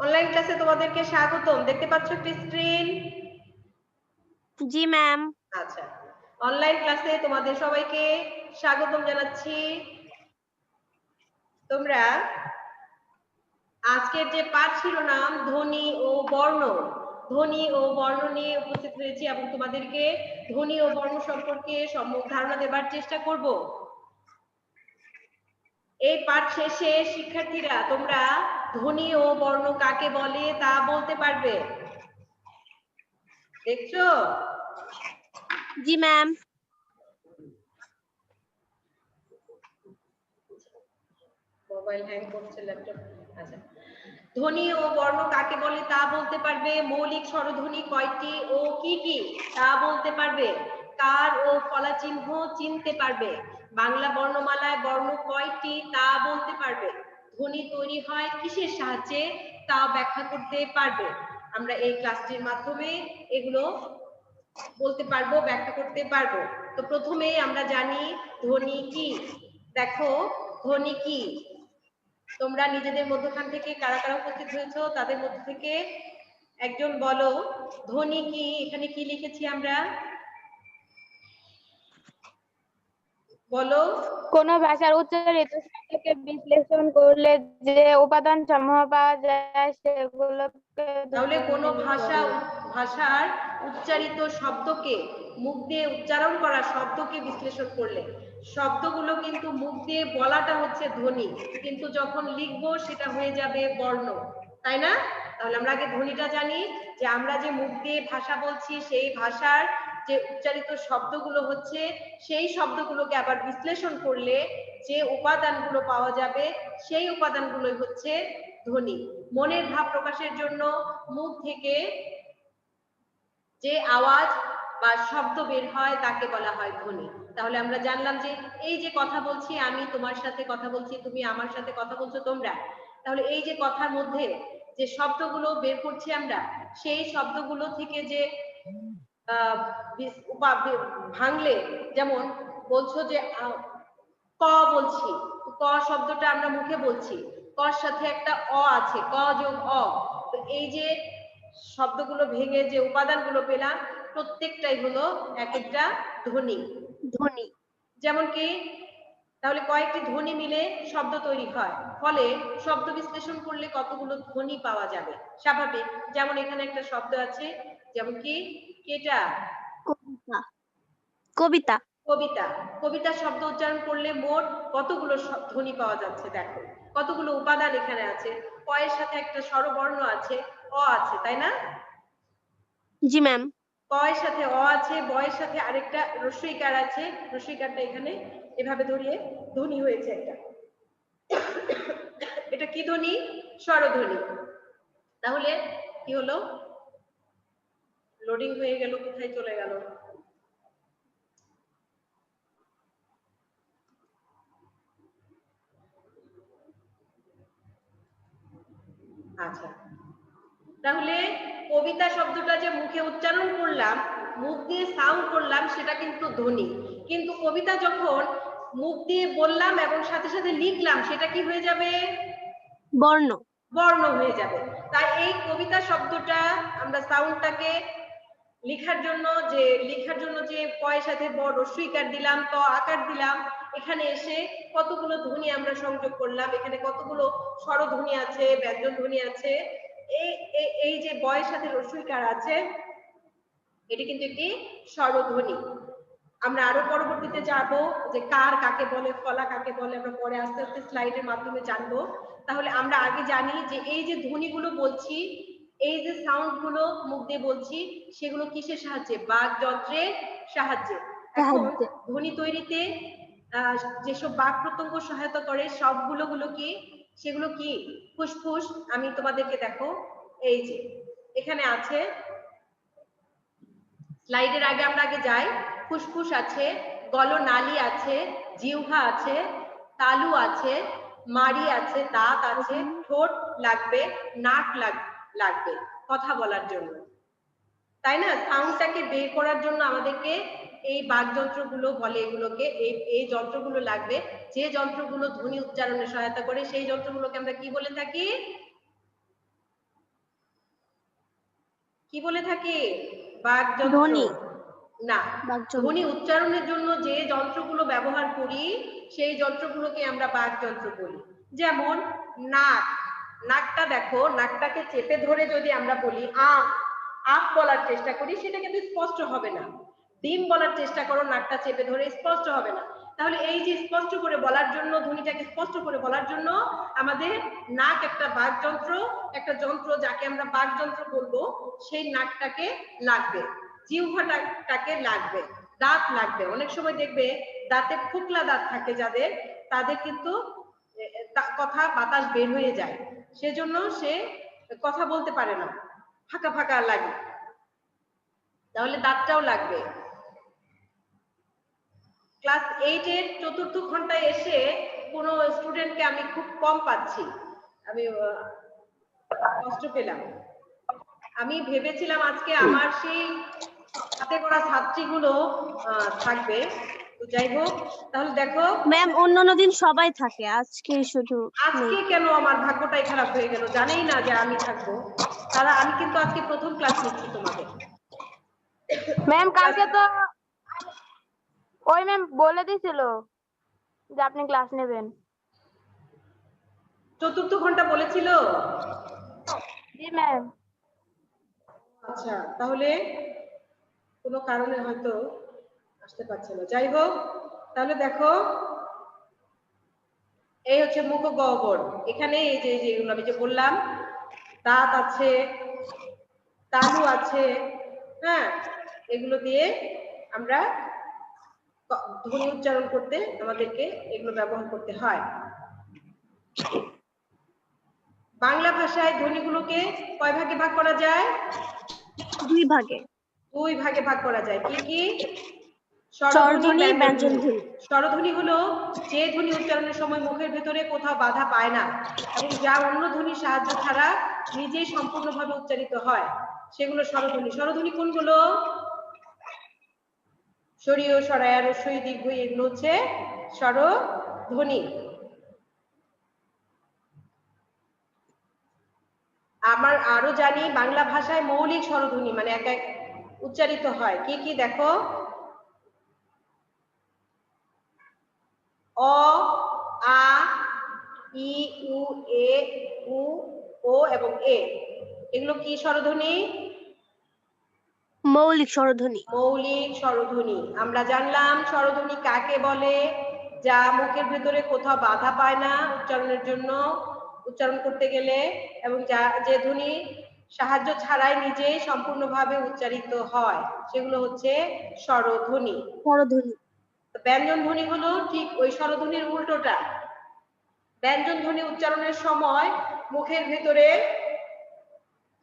Online ক্লাসে তোমাদেরকে স্বাগতম। দেখতে পাচ্ছ একটি স্ক্রিন জি ম্যাম আচ্ছা। অনলাইন ক্লাসে তোমাদের সবাইকে স্বাগতম জানাচ্ছি। তোমরা আজকের যে পাঠ শিরোনাম ধ্বনি ও বর্ণ। ধ্বনি ও বর্ণ নিয়ে উপস্থিত হয়েছি এবং তোমাদেরকে ধ্বনি ও বর্ণ সম্পর্কে সম্যক ধারণা দেবার চেষ্টা করব। এই পাঠ শেষে শিক্ষার্থীরা তোমরা ধ্বনি ও বর্ণ কাকে বলে তা বলতে পারবে? দেখছ? জি ম্যাম মোবাইল হ্যাং করছে ল্যাপটপ আচ্ছা। ধ্বনি ও বর্ণ কাকে বলে তা বলতে পারবে? মৌলিক স্বরধ্বনি কয়টি ও কি কি তা বলতে পারবে? কার ও ফলা চিহ্ন চিনতে পারবে? বাংলা বর্ণমালায় বর্ণ কয়টি তা বলতে পারবে? ধ্বনি তৈরি হয়, কিসের সাহায্যে তা ব্যাখ্যা করতে পারবে? আমরা এই ক্লাসটির মাধ্যমে এগুলো বলতে পারব, ব্যাখ্যা করতে পারব। তো প্রথমেই আমরা জানি ধ্বনি কি। দেখো, ধ্বনি কি? তোমরা নিজেদের মধ্যখান থেকে কারা কারা উপস্থিত হয়েছো, তাদের মধ্যে থেকে একজন বলো, ধ্বনি কি? এখানে কি লিখেছি আমরা? বলো। কোন ভাষার উচ্চারিত শব্দকে বিশ্লেষণ করলে যে উপাদান সমূহ পাওয়া যায় সেগুলোকে তাহলে কোন ভাষা ভাষার উচ্চারিত শব্দকে মুখ দিয়ে উচ্চারণ করা শব্দকে বিশ্লেষণ করলে। শব্দগুলো কিন্তু মুখ দিয়ে বলাটা হচ্ছে ধ্বনি কিন্তু যখন লিখব সেটা হয়ে যাবে বর্ণ তাই না? তাহলে আমরা আগে ধ্বনিটা জানি যে আমরা যে মুখ দিয়ে ভাষা বলছি সেই ভাষার যে উচ্চারিত শব্দগুলো হচ্ছে, সেই শব্দগুলোকে আবার বিশ্লেষণ করলে যে উপাদানগুলো পাওয়া যাবে, সেই উপাদানগুলোই হচ্ছে ধ্বনি। মনের ভাব প্রকাশের জন্য মুখ থেকে যে আওয়াজ বা শব্দ বের হয়, তাকে বলা হয় ধ্বনি। তাহলে আমরা জানলাম যে এই যে কথা বলছি, আমি তোমার সাথে কথা বলছি, তুমি আমার সাথে কথা বলছো তোমরা। তাহলে এই যে কথার মধ্যে যে শব্দগুলো বের করছি আমরা, সেই শব্দগুলো থেকে যে ভাঙলে যেমন বলছো যে ক বলছি ক শব্দটা আমরা মুখে বলছি কর সাথে একটা অ আছে ক যোগ অ। তো এই যে শব্দগুলো ভেঙে যে উপাদানগুলো পেলাম প্রত্যেকটাই হলো এক একটা ধ্বনি। ধ্বনি। যেমন কি তাহলে কয়েকটি ধ্বনি মিলে শব্দ তৈরি হয় ফলে শব্দ বিশ্লেষণ করলে কতগুলো ধ্বনি পাওয়া যাবে স্বাভাবিক। যেমন এখানে একটা শব্দ আছে যেমন কি কেটা কবিতা। কবিতা। কবিতা। কবিতা শব্দ উচ্চারণ করলে মোট কতগুলো ধ্বনি পাওয়া যাচ্ছে দেখো। কতগুলো উপাদান এখানে আছে। ক এর সাথে একটা স্বরবর্ণ আছে। অ আছে তাই না? জি ম্যাম। ক এর সাথে অ আছে ব এর সাথে আরেকটা রস্বইকার আছে। রস্বইকারটা এখানে এভাবে ধরিয়ে ধ্বনি হয়েছে একটা। এটা কি ধ্বনি? স্বরধ্বনি। তাহলে কি হলো? লোডিং হয়ে গেল কোথায় চলে গেল? আচ্ছা। তাহলে কবিতা শব্দটা যে মুখে উচ্চারণ করলাম মুখ দিয়ে সাউন্ড করলাম সেটা কিন্তু ধ্বনি। কিন্তু কবিতা যখন মুখ দিয়ে বললাম এবং সাথে সাথে লিখলাম সেটা কি হয়ে যাবে? বর্ণ। বর্ণ হয়ে যাবে। তাই এই কবিতা শব্দটা আমরা সাউন্ডটাকে লেখার জন্য যে, লেখার জন্য যে পয়ের সাথে বড় রস্বইকার দিলাম, ত আকার দিলাম, এখানে এসে কতগুলো ধ্বনি আমরা সংযোগ করলাম, এখানে কতগুলো স্বরধ্বনি আছে ব্যঞ্জন ধ্বনি আছে এই এই- যে বয়ের সাথে রস্বইকার আছে, এটি কিন্তু একটি স্বরধ্বনি। আমরা আরও পরবর্তীতে যাব যে কার কাকে বলে, ফলা কাকে বলে, আমরা পরে আস্তে আস্তে স্লাইডের মাধ্যমে জানব। তাহলে আমরা আগে জানি যে এই যে ধ্বনিগুলো বলছি এই যে সাউন্ডগুলো মুখ দিয়ে বলছি সেগুলো কিসের সাহায্যে? বাক যন্ত্রের সাহায্যে। এখন ধ্বনি তৈরিতে যেসব বাক প্রত্যঙ্গ সহায়তা করে সবগুলো গুলো কি? সেগুলো কি? ফুসফুস আমি তোমাদেরকে দেখো। এই যে এখানে আছে স্লাইডের আগে আমরা আগে যাই। ফুসফুস আছে গলনালী আছে জিহ্বা আছে তালু আছে মাড়ি আছে দাঁত আছে ঠোঁট লাগবে নাক লাগ- লাগবে কথা বলার জন্য। তাই না? সাউন্ডটাকে বের করার জন্য আমাদেরকে এই বাকযন্ত্রগুলো বলে এগুলোকে এই এই যন্ত্রগুলো লাগবে। যে যন্ত্রগুলো ধ্বনি উচ্চারণে সহায়তা করে সেই যন্ত্রগুলোকে আমরা কি বলে থাকি? কি বলে থাকি? বাগযন্ত্র ধ্বনি। না। ধ্বনি উচ্চারণের জন্য যে যন্ত্রগুলো ব্যবহার করি সেই যন্ত্রগুলোকে আমরা বাগযন্ত্র বলি। যেমন নাক। নাকটা দেখো, নাকটাকে চেপে ধরে যদি আমরা বলি, আ আপ বলার চেষ্টা করি, সেটা কিন্তু স্পষ্ট হবে না। ডিম বলার চেষ্টা করো, নাকটা চেপে ধরে স্পষ্ট হবে না। তাহলে এই যে স্পষ্ট করে বলার জন্য, ধ্বনিটাকে স্পষ্ট করে বলার জন্য আমাদের নাক একটা বাগযন্ত্র, একটা যন্ত্র যাকে আমরা বাগযন্ত্র বলব, সেই নাকটাকে লাগবে। জিহ্বাটাকে লাগবে, দাঁত লাগবে। অনেক সময় দেখবে দাঁতে ফোকলা দাঁত থাকে যাদের, তাদের কিন্তু কথা বাতাস বের হয়ে যায়। সেজন্য সে কথা বলতে পারে না। ফাঁকা ফাঁকা লাগে। তাহলে দাঁতটাও লাগবে। ক্লাস এইট এর চতুর্থ ঘন্টায় এসে কোনো স্টুডেন্টকে আমি খুব কম পাচ্ছি। আমি কষ্ট পেলাম। আমি ভেবেছিলাম আজকে আমার সেই হাতে করা ছাত্রীগুলো থাকবে। যাই হোক তাহলে দেখো। ম্যাম অন্যান্য দিন সবাই থাকে আজকে শুধু আজকে কেন আমার ভাগ্যটাই খারাপ হয়ে গেল? জানেই না যে আমি থাকব। তারা আমি কিন্তু আজকে প্রথম ক্লাস নিচ্ছি তোমাদের। ম্যাম কালকে তো ওই ম্যাম বলে দিয়েছিল যে আপনি ক্লাস নেবেন। চতুর্থ ঘণ্টা বলেছিল? জি ম্যাম। আচ্ছা তাহলে কোনো কারণে হয়তো আসতে পারছে না। যাই হোক তাহলে দেখো এই হচ্ছে মুখ গহ্বর এখানে এই যে এই যে এগুলো আমি যে বললাম দাঁত আছে তালু আছে হ্যাঁ এগুলো দিয়ে আমরা ধ্বনি উচ্চারণ করতে আমাদেরকে এগুলো ব্যবহার করতে হয়। বাংলা ভাষায় ধ্বনিগুলোকে কয় ভাগে ভাগ করা যায়? দুই ভাগে। দুই ভাগে ভাগ করা যায়। কি কি? স্বরধ্বনি, ব্যঞ্জনধ্বনি। স্বরধ্বনি হলো যে ধ্বনি উচ্চারণের সময় মুখের ভেতরে কোথাও বাধা পায় না এবং যা অন্য ধ্বনির সাহায্য ছাড়া নিজেই সম্পূর্ণভাবে উচ্চারিত হয়। সেগুলো স্বরধ্বনি স্বরধ্বনি কোনগুলো? সরীয় সরায়া রস্বই দীর্ঘ এগুলো হচ্ছে স্বরধ্বনি আমার আরও জানি বাংলা ভাষায় মৌলিক স্বরধ্বনি মানে এক এক উচ্চারিত হয়। কি কি দেখো? অ আ ই উ এ উ ও এবং এ এগুলো কি স্বরধ্বনি? মৌলিক স্বরধ্বনি। মৌলিক স্বরধ্বনি। আমরা জানলাম স্বরধ্বনি কাকে বলে যা মুখের ভেতরে কোথাও বাধা পায় না উচ্চারণের জন্য। উচ্চারণ করতে গেলে এবং যা যে ধ্বনি সাহায্য ছাড়াই নিজেই সম্পূর্ণভাবে উচ্চারিত হয় সেগুলো হচ্ছে স্বরধ্বনি। স্বরধ্বনি। ব্যঞ্জন ধ্বনি হলো ঠিক ওই স্বরধ্বনির উল্টোটা। ব্যঞ্জন ধ্বনি উচ্চারণের সময় মুখের ভেতরে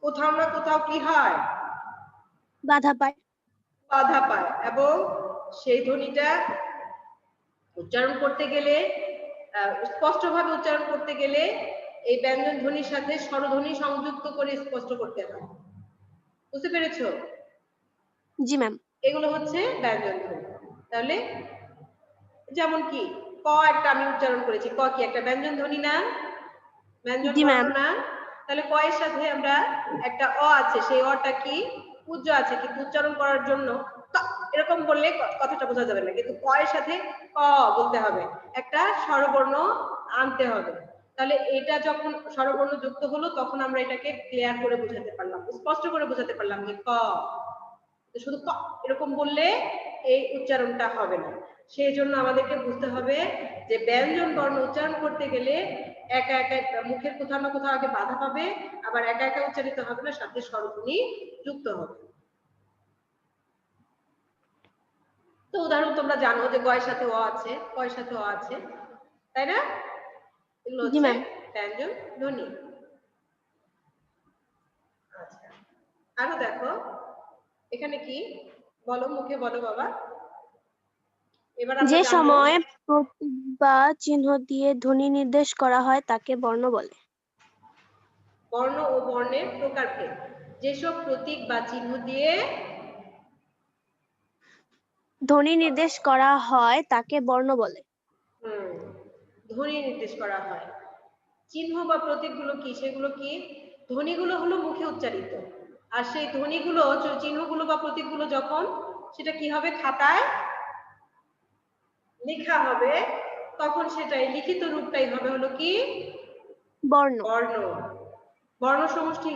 কোথাও না কোথাও কি হয়? বাধা পায়। বাধা পায় এবং সেই ধ্বনিটা উচ্চারণ করতে গেলে স্পষ্টভাবে উচ্চারণ করতে গেলে এই ব্যঞ্জন ধ্বনির সাথে স্বরধ্বনি সংযুক্ত করে স্পষ্ট করতে হয়। বুঝতে পেরেছ? জি ম্যাম এগুলো হচ্ছে ব্যঞ্জন ধ্বনি। তাহলে যেমন কি ক একটা আমি উচ্চারণ করেছি। ক কি একটা ব্যঞ্জন ধ্বনি না? ব্যঞ্জন না? তাহলে ক এর সাথে আমরা একটা অ আছে সেই অটা কি? পূজ্য আছে কিন্তু উচ্চারণ করার জন্য এরকম বললে কথাটা বোঝা যাবে না। কিন্তু ক এর সাথে ক বলতে হবে। একটা স্বরবর্ণ আনতে হবে। তাহলে এটা যখন স্বরবর্ণ যুক্ত হলো তখন আমরা এটাকে ক্লিয়ার করে বোঝাতে পারলাম স্পষ্ট করে বোঝাতে পারলাম যে ক শুধু ক এরকম বললে এই উচ্চারণটা হবে না। সেই জন্য আমাদেরকে বুঝতে হবে যে ব্যঞ্জন বর্ণ উচ্চারণ করতে গেলে একা একা মুখের কোথাও না কোথাও আগে বাধা পাবে আবার একা একা উচ্চারিত হবে না সাথে স্বরধ্বনি যুক্ত হবে। তো উদাহরণ তোমরা জানো যে গয়ের সাথে অ আছে কয়ের সাথে অ আছে তাই না? এগুলো হচ্ছে ব্যঞ্জন ধ্বনি। আচ্ছা। আরও দেখো এখানে কি? বলো মুখে বলো বাবা। যে সময় প্রতীক বা চিহ্ন দিয়ে ধ্বনি নির্দেশ করা হয় তাকে বর্ণ বলে। বর্ণ ও বর্ণের প্রকারভেদ। যেসব প্রতীক বা চিহ্ন দিয়ে ধ্বনি নির্দেশ করা হয় তাকে বর্ণ বলে। ধ্বনি নির্দেশ করা হয়। চিহ্ন বা প্রতীকগুলো কি? সেগুলো কি? ধ্বনিগুলো হলো মুখে উচ্চারিত। আর সেই ধ্বনিগুলো চিহ্নগুলো বা প্রতীকগুলো যখন সেটা কি হবে? খাতায় লেখা হবে তখন সেটাই লিখিত রূপটাই হবে হলো কি? বর্ণ। বর্ণ। বর্ণ সমষ্টি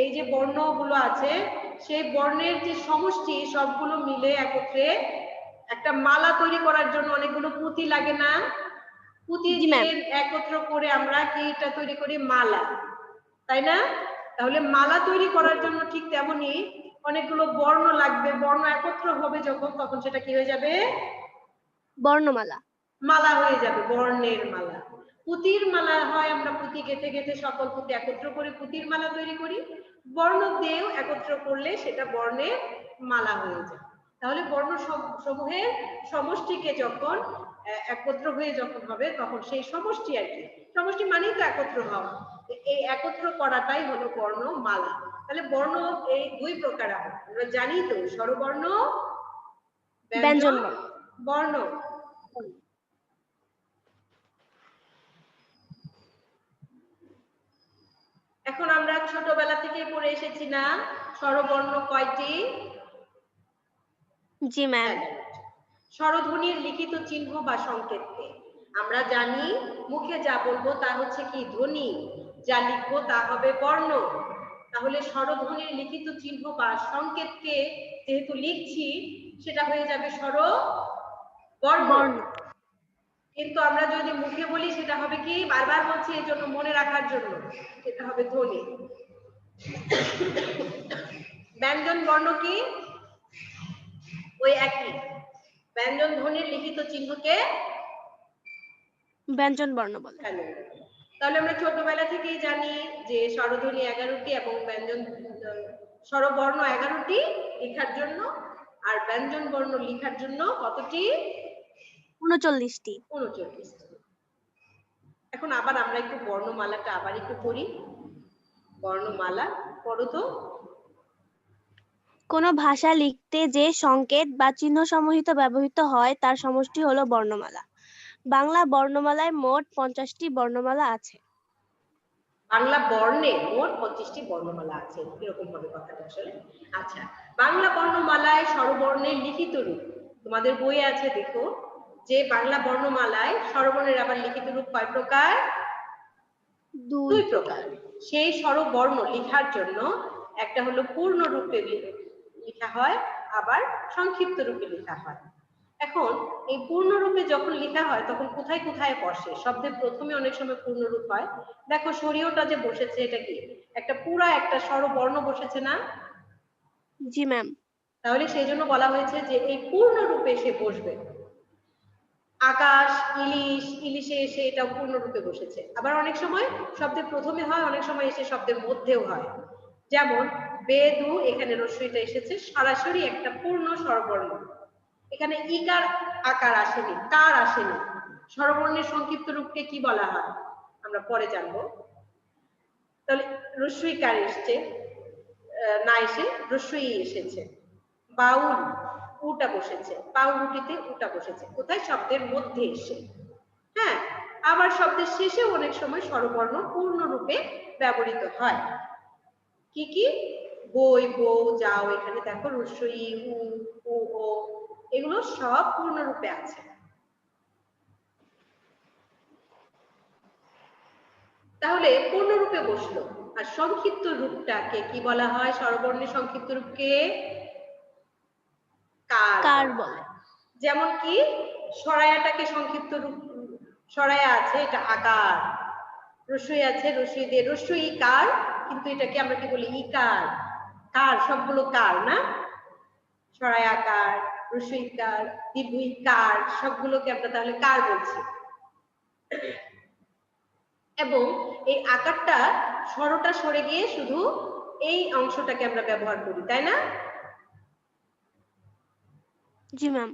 এই যে বর্ণগুলো আছে সেই বর্ণের যে সমষ্টি সবগুলো মিলে একত্রে একটা মালা তৈরি করার জন্য অনেকগুলো পুঁতি লাগে না? পুঁতি। একত্র করে আমরা কি এটা তৈরি করি? মালা। তাই না? তাহলে মালা তৈরি করার জন্য ঠিক তেমনই অনেকগুলো বর্ণ লাগবে। বর্ণ একত্র হবে যখন তখন সেটা কি হয়ে যাবে? বর্ণমালা। মালা হয়ে যাবে বর্ণের মালা। পুতির মালা হয় আমরা পুঁতি গেঁথে গেঁথে সকল পুঁতি একত্র করে পুতির মালা তৈরি করি। বর্ণ দিয়েও একত্র করলে সেটা বর্ণের মালা হয়ে যায়। তাহলে বর্ণ সম- সমূহের সমষ্টিকে যখন একত্র হয়ে যখন হবে তখন সেই সমষ্টি আর কি। সমষ্টি মানেই তো একত্র হওয়া। এই একত্র করাটাই হলো বর্ণ মালা। তাহলে বর্ণ এই দুই প্রকার আমরা জানি তো স্বরবর্ণ ব্যঞ্জন। বর্ণ। এখন আমরা ছোটবেলা থেকে পড়ে এসেছি না? স্বরবর্ণ কয়টি? জি ম্যাম স্বরধ্বনির লিখিত চিহ্ন বা সংকেতকে। আমরা জানি মুখে যা বলব তা হচ্ছে কি ধ্বনি যা লিখব তা হবে বর্ণ। তাহলে স্বরধ্বনির লিখিত চিহ্ন বা সংকেতকে যেহেতু লিখছি সেটা হয়ে যাবে স্বর বর্ণ কিন্তু আমরা যদি মুখে বলি সেটা হবে কি? বারবার বলছি এই জন্য মনে রাখার জন্য। সেটা হবে ধ্বনি। ব্যঞ্জন বর্ণ কি? ওই একই। ব্যঞ্জন ধ্বনির লিখিত চিহ্নকে ব্যঞ্জন বর্ণ বলে। তাহলে আমরা ছোটবেলা থেকেই জানি যে স্বরধ্বনি এগারোটি এবং ব্যঞ্জন স্বরবর্ণ এগারোটি লেখার জন্য আর ব্যঞ্জন বর্ণ লেখার জন্য কতটি উনচল্লিশটি উনচল্লিশ এখন আবার আমরা একটু বর্ণমালাটা আবার একটু পড়ি। বর্ণমালা পড়ো তো। কোনো ভাষা লিখতে যে সংকেত বা চিহ্ন সমূহিত ব্যবহৃত হয় তার সমষ্টি হলো বর্ণমালা। বাংলা বর্ণমালায় মোট পঞ্চাশটি বর্ণমালা আছে। বাংলা বর্ণে মোট পঁচিশটি বর্ণমালা আছে। এরকম হবে কথাটা আসলে? আচ্ছা বাংলা বর্ণমালায় স্বরবর্ণের লিখিত রূপ। তোমাদের বই আছে দেখো। যে বাংলা বর্ণমালায় স্বরবর্ণের আবার লিখিত রূপ কয় প্রকার? দুই প্রকার। সেই স্বরবর্ণ লেখার জন্য একটা হলো পূর্ণ রূপে লেখা হয় আবার সংক্ষিপ্ত রূপে লেখা হয়। এখন এই পূর্ণ রূপে যখন লেখা হয় তখন কোথায় কোথায় বসে? শব্দের প্রথমে অনেক সময় পূর্ণ রূপ হয়। দেখো সরিয়টা যে বসেছে এটা কি? একটা পুরা একটা স্বরবর্ণ বসেছে না? জি ম্যাম। তাহলে সেই জন্য বলা হয়েছে যে এই পূর্ণ রূপে সে বসবে। আকাশ, ইলিশ, ইলিশে এসে এটা পূর্ণরূপে বসেছে। আবার অনেক সময় শব্দের প্রথমে হয়, অনেক সময় এসে শব্দের মধ্যেও হয়। যেমন, বেদু, এখানে রস্যইটা এসেছে, সরাসরি একটা পূর্ণ স্বরবর্ণ। এখানে ইকার আকার আসেনি কার আসেনি। স্বরবর্ণের সংক্ষিপ্ত রূপকে কি বলা হয়? আমরা পরে জানব। তাহলে রস্যই কার এসছে না এসে রস্যই এসেছে। বাউল। উটা বসেছে, পাউরুটিতে উটা বসেছে। কোথায়? শব্দের মধ্যে এসে। হ্যাঁ আবার শব্দের শেষে অনেক সময় স্বরবর্ণ পূর্ণ রূপে ব্যবহৃত হয়। কি কি? বই, বউ, যাও, এখানে দেখো রস্যই উ এগুলো সব পূর্ণ রূপে আছে। তাহলে পূর্ণ রূপে বসল। আর সংক্ষিপ্ত রূপটাকে কি বলা হয়? স্বরবর্ণের সংক্ষিপ্ত রূপকে কার বলে? যেমন কি? সরায়াটাকে সংক্ষিপ্ত রূপ সরায়া আছে এটা আকার। রসই আছে রসই দিয়ে রসই কার? কিন্তু এটাকে আমরা কি বলি? ইকার। কার? সবগুলো কার না? সরায়া কার রসই কার দীর্ঘই কার সবগুলোকে আমরা তাহলে কার বলছি? এবং এই আকারটা সরটা সরে গিয়ে শুধু এই অংশটাকে আমরা ব্যবহার করি তাই না? জি ম্যাম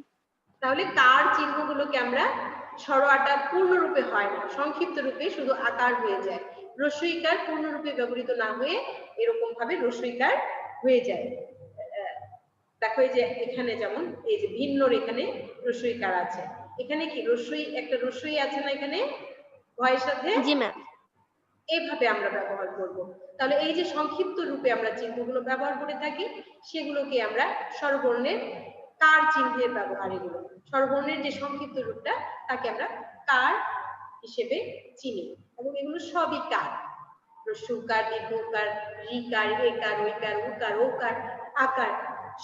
তাহলে কার চিহ্নগুলোকে আমরা সরোয়াটা পূর্ণরূপে হয় না সংক্ষিপ্ত রূপে শুধু আকার হয়ে যায়। রস্বইকার পূর্ণরূপে ব্যবহৃত না হয়ে এরকম ভাবে রস্বইকার হয়ে যায়। দেখো এই যে এখানে যেমন এই যে ভিন্নর এখানে রস্বইকার আছে। এখানে কি রস্বই একটা রস্বই আছে না এখানে? ভয়ের সাথে? জি ম্যাম এইভাবে আমরা ব্যবহার করব। তাহলে এই যে সংক্ষিপ্ত রূপে আমরা চিহ্নগুলো ব্যবহার করে থাকি সেগুলোকে আমরা স্বরবর্ণের কার চিহ্নের ব্যবহার এগুলো। স্বরবর্ণের যে সংক্ষিপ্ত রূপটা, তাকে আমরা কার হিসেবে চিনি এবং এগুলো সবই কার। রস্যকার দীর্ঘকার রিকার একার ওইকার উকার, ওকার, আকার,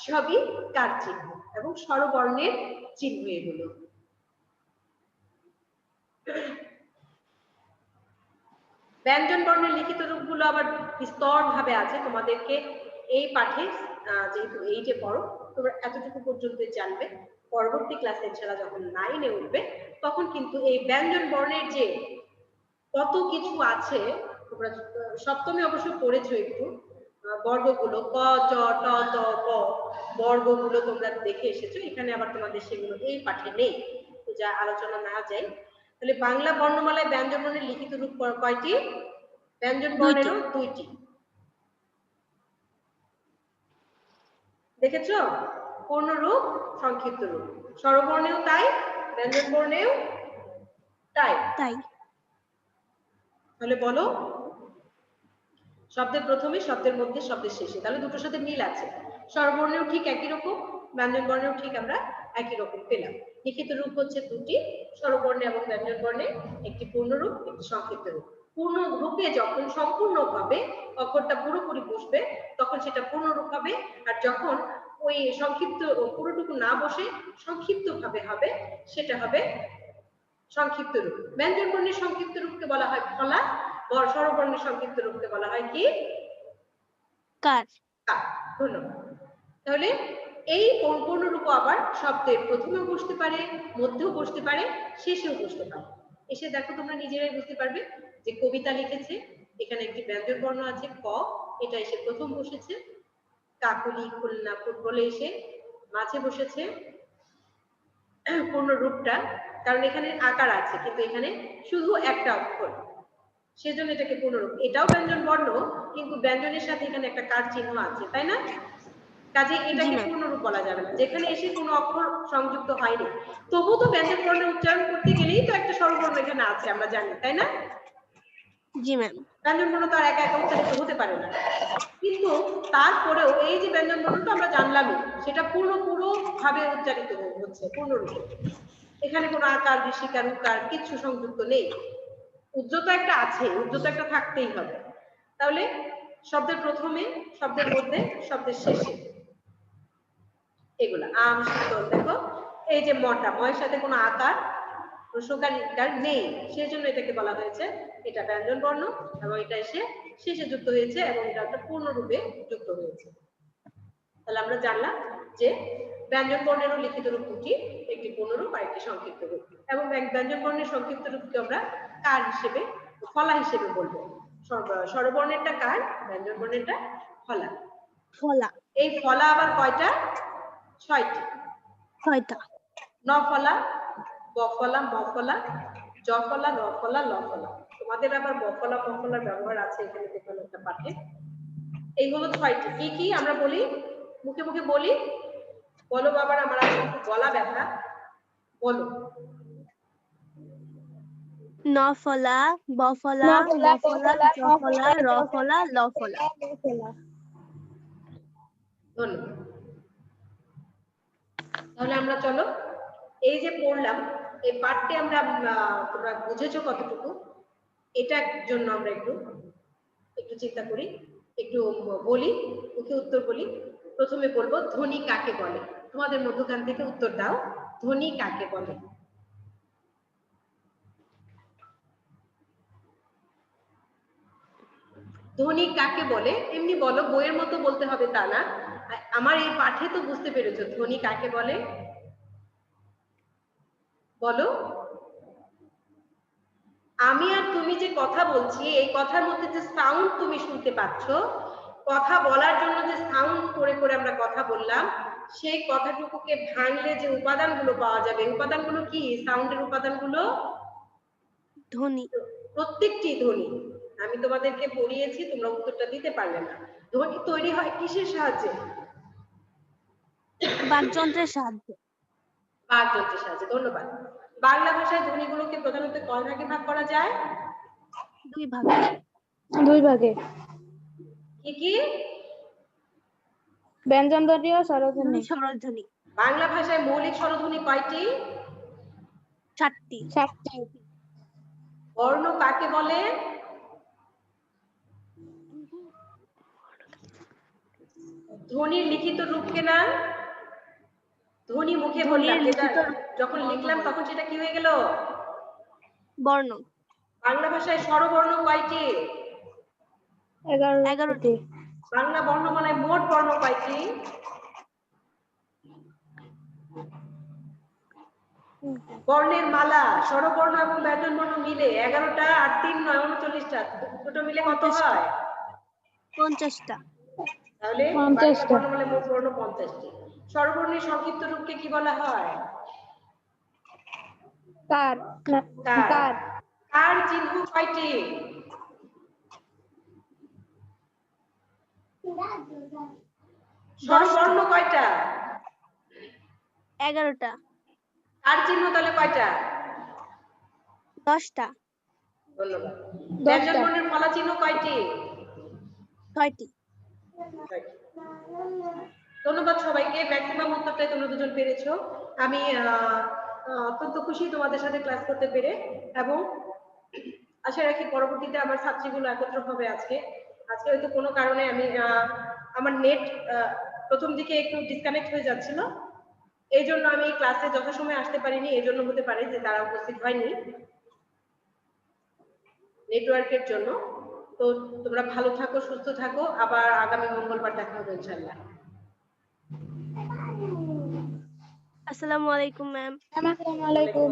সবই কার চিহ্ন এবং স্বরবর্ণের চিহ্ন এগুলো। ব্যঞ্জন বর্ণের লিখিত রূপগুলো আবার বিস্তর ভাবে আছে। তোমাদেরকে এই পাঠে যেহেতু এইটে পড়ো তোমরা এতটুকু পর্যন্ত জানবে পরবর্তী ক্লাসে ইনশাআল্লাহ যখন নাইনে উঠবে তখন কিন্তু এই ব্যঞ্জন বর্ণের যে কত কিছু আছে তোমরা সপ্তমে অবশ্য পড়েছো একটু বর্গগুলো ক চ ট ত ক বর্গগুলো তোমরা দেখে এসেছ এখানে আবার তোমাদের সেগুলো এই পাঠে নেই তো যা আলোচনা না যায় তাহলে বাংলা বর্ণমালায় ব্যঞ্জন বর্ণের লিখিত রূপ কয়টি? ব্যঞ্জন বর্ণেরও দুইটি। দেখেছ? পূর্ণ রূপ সংক্ষিপ্ত রূপ। স্বরবর্ণেও তাই ব্যঞ্জন বর্ণেও তাই। তাই। তাহলে বলো শব্দের প্রথমে শব্দের মধ্যে শব্দের শেষে। তাহলে দুটোর সাথে মিল আছে। স্বরবর্ণেও ঠিক একই রকম ব্যঞ্জন বর্ণেও ঠিক আমরা একই রকম পেলাম। লিখিত রূপ হচ্ছে দুটি স্বরবর্ণে এবং ব্যঞ্জন বর্ণে একটি পূর্ণ রূপ একটি সংক্ষিপ্ত রূপ। পূর্ণ রূপে যখন সম্পূর্ণ হবে অক্ষরটা পুরোপুরি বসবে তখন সেটা পূর্ণ রূপ হবে আর যখন ওই সংক্ষিপ্ত পুরোটুকু না বসে সংক্ষিপ্ত ভাবে হবে সেটা হবে সংক্ষিপ্ত রূপ। ব্যঞ্জন বর্ণের সংক্ষিপ্ত রূপকে বলা হয় ফলা স্বরবর্ণের সংক্ষিপ্ত রূপকে বলা হয় কি? কার। কার। ধন্যবাদ। তাহলে এই পূর্ণ রূপ আবার শব্দের প্রথমেও বসতে পারে মধ্যেও বসতে পারে শেষেও বসতে পারে। এসে দেখো তোমরা নিজেরাই বুঝতে পারবে। যে কবিতা লিখেছে এখানে একটি ব্যঞ্জন বর্ণ আছে ক এটা এসে প্রথম বসেছে। কাকুলি খুলনা ফুটবলে এসে মাঝে বসেছে। পূর্ণ রূপটা কারণ এখানে আকার আছে কিন্তু এখানে শুধু একটা অক্ষর। সেজন্য এটাকে পূর্ণরূপ এটাও ব্যঞ্জন বর্ণ কিন্তু ব্যঞ্জনের সাথে এখানে একটা কার চিহ্ন আছে তাই না? কাজে এটাকে. পূর্ণরূপ বলা যাবে না। যেখানে এসে কোনো অক্ষর সংযুক্ত হয়নি। তবু তো ব্যঞ্জন বর্ণের উচ্চারণ করতে গেলেই তো একটা স্বরবর্ণ এখানে আছে আমরা জানি তাই না? জি ম্যাম ব্যঞ্জন বর্ণ তো আর একা একা উচ্চারিত হতে পারে না। কিন্তু তারপরেও এই যে ব্যঞ্জন বর্ণ তো আমরা জানলামই, সেটা পূর্ণ পুরো ভাবে উচ্চারিত হচ্ছে, পূর্ণরূপে। এখানে কোনো আকার ঋষিকার উকার কিছু সংযুক্ত নেই। উজ্জ্বতা একটা আছে উজ্জ্বতা একটা থাকতেই হবে। তাহলে শব্দের প্রথমে, শব্দের মধ্যে, শব্দের শেষে। এগুলা, আম, শীতল, দেখো। এই যে মটা, ময়ের সাথে কোনো আকার রসকার ইকার নেই। সেই জন্য এটাকে বলা হয়েছে এটা ব্যঞ্জন বর্ণ এবং এটা এসে শেষে যুক্ত হয়েছে এবং এটা একটা পূর্ণরূপে যুক্ত হয়েছে। তাহলে আমরা জানলাম যে ব্যঞ্জন বর্ণেরও লিখিত রূপ দুটি একটি পূর্ণরূপ আর একটি সংক্ষিপ্ত রূপ। এবং ব্যাং- ব্যঞ্জন বর্ণের সংক্ষিপ্ত রূপকে আমরা কার হিসেবে ফলা হিসেবে বলব? স্বর- স্বরবর্ণেরটা কার ব্যঞ্জন বর্ণেরটা ফলা। ফলা। এই ফলা আবার কয়টা? ছয়টি। ছয়টা। নফলা বফলা মফলা জফলা রফলা লফলা। তোমাদের আবার বফলা মফলার ব্যবহার আছে এখানে দেখুন একটা পাঠে এই হলো ছয়টি। কি কি আমরা বলি? মুখে মুখে বলি? বলো বাবার আমার আজকে একটু গলা ব্যথা। বলো। নফলা বফলা মফলা জফলা রফলা লফলা। ধন্যবাদ তাহলে আমরা চলো। এই যে পড়লাম এই পাঠটি আমরা তোমরা বুঝেছ কতটুকু? এটার জন্য আমরা একটু একটু চিন্তা করি, একটু বলি ওকে উত্তর বলি। প্রথমে বলব ধ্বনি কাকে বলে? তোমাদের মধ্যখান থেকে উত্তর দাও, ধ্বনি কাকে বলে? ধ্বনি কাকে বলে? এমনি বলো, বইয়ের মতো বলতে হবে তা না। আমার এই পাঠে তো বুঝতে পেরেছ, ধ্বনি কাকে বলে? বলো। আমি আর তুমি যে কথা বলছি এই কথার মধ্যে যে সাউন্ড তুমি শুনতে পাচ্ছ কথা বলার জন্য যে সাউন্ড করে করে আমরা কথা বললাম সেই কথাটুকুকে ভাঙলে যে উপাদানগুলো পাওয়া যাবে উপাদানগুলো কি? সাউন্ডের উপাদানগুলো? ধ্বনি। প্রত্যেকটি ধ্বনি। আমি তোমাদেরকে পড়িয়েছি তোমরা উত্তরটা দিতে পারলে না। ধ্বনি তৈরি হয় কিসের সাহায্যে? বাকযন্ত্রের সাহায্যে। বাকযন্ত্রের সাহায্যে ধন্যবাদ। বাংলা ভাষায় ধ্বনিগুলোকে প্রধানত কয় ভাগে ভাগ করা যায়? দুই ভাগে। দুই ভাগে। কি কি? ব্যঞ্জনধ্বনি ও স্বরধ্বনি। স্বরধ্বনি। বাংলা ভাষায় মৌলিক স্বরধ্বনি কয়টি? সাতটি সাতটি বর্ণ কাকে বলে? ধ্বনির লিখিত রূপকে না ধ্বনি মুখে বললাম। যখন লিখলাম তখন সেটা কি হয়ে গেল? বর্ণ। বাংলা ভাষায় স্বরবর্ণ কয়টি? এগারোটি। বাংলা বর্ণমালায় মোট বর্ণ কয়টি? বর্ণের মালা স্বরবর্ণ এবং ব্যঞ্জন বর্ণ মিলে এগারোটা আর তিন নয় উনচল্লিশটা। দুটো মিলে কত হয়? পঞ্চাশটা। তাহলে পঞ্চাশটা। বর্ণমালায় মোট বর্ণ পঞ্চাশটি। স্বরবর্ণের সংক্ষিপ্ত রূপকে কি বলা হয়? কার না, কার। কার চিহ্ন কয়টি স্বরবর্ণ কয়টা? এগারোটা। কার চিহ্ন তাহলে কয়টা? দশটা। ধন্যবাদ। ব্যঞ্জন বর্ণের ফলা চিহ্ন কয়টি? ছয়টি। ধন্যবাদ সবাইকে। ম্যাক্সিমাম উত্তরটাই তোমরা দুজন পেরেছ। আমি অত্যন্ত খুশি তোমাদের সাথে ক্লাস করতে পেরে এবং আশা রাখি পরবর্তীতে আমার ছাত্রীগুলো একত্র হবে আজকে। আজকে হয়তো কোনো কারণে আমি আমার নেট প্রথম দিকে একটু ডিসকানেক্ট হয়ে যাচ্ছিল। এই জন্য আমি ক্লাসে যথাসময়ে আসতে পারিনি, এই জন্য হতে পারে যে তারা উপস্থিত হয়নি নেটওয়ার্কের জন্য। তো তোমরা ভালো থাকো, সুস্থ থাকো। আবার আগামী মঙ্গলবার দেখা হবে ইনশাল্লাহ আসসালামু আলাইকুম ম্যাম আসসালামু আলাইকুম।